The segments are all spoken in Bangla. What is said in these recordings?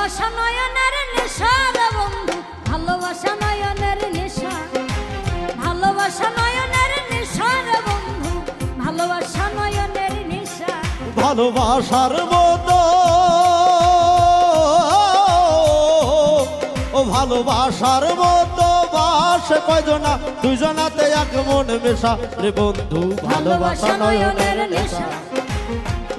নয়নের নেশা রে বন্ধু ভালোবাসা নয়নের নেশা। ভালোবাসা নয়নের নেশা রে বন্ধু ভালোবাসা নয়নের নেশা। ভালোবাসার মতো। ও ভালোবাসার মতো বাস কয়জনা? দুজনাতে এক মন মেশা। রে বন্ধু ভালোবাসা নয়নের নেশা।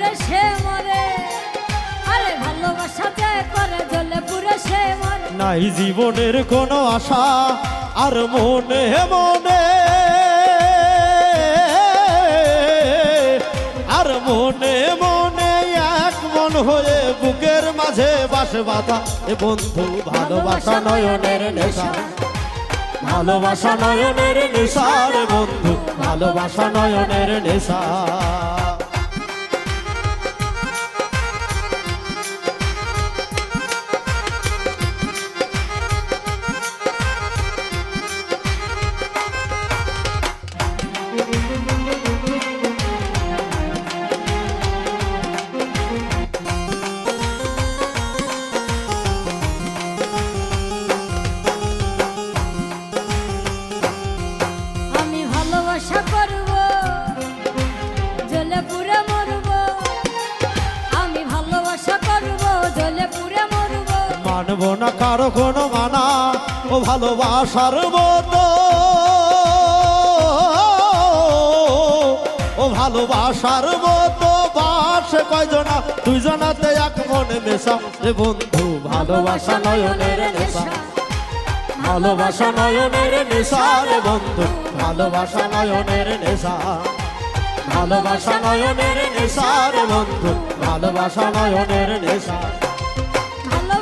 পুরে সে মরে। আরে ভালোবাসা যে করে পুরে সে মরে। নাই জীবনের কোনো আশা, আর মনে মনে। আর মনে মনে এক মন হয়ে বুকের মাঝে বাস বাঁধা। এ বন্ধু, ভালোবাসা নয়নের নেশা। ভালোবাসা নয়নের নেশা রে বন্ধু, ভালোবাসা নয়নের নেশা। মানব না কারও কোনো মানা ও ভালোবাসার মতো। ও ভালোবাসার মতো বাস কয়জনা? দুইজনাতে এক মনে মেশা রে বন্ধু, ভালোবাসা নয়নের নেশা। ভালোবাসা নয়নের নেশা। রে বন্ধু, ভালোবাসা নয়নের নেশা। ভালোবাসা নয়নের নেশা। রে বন্ধু, ভালোবাসা নয়নের নেশা।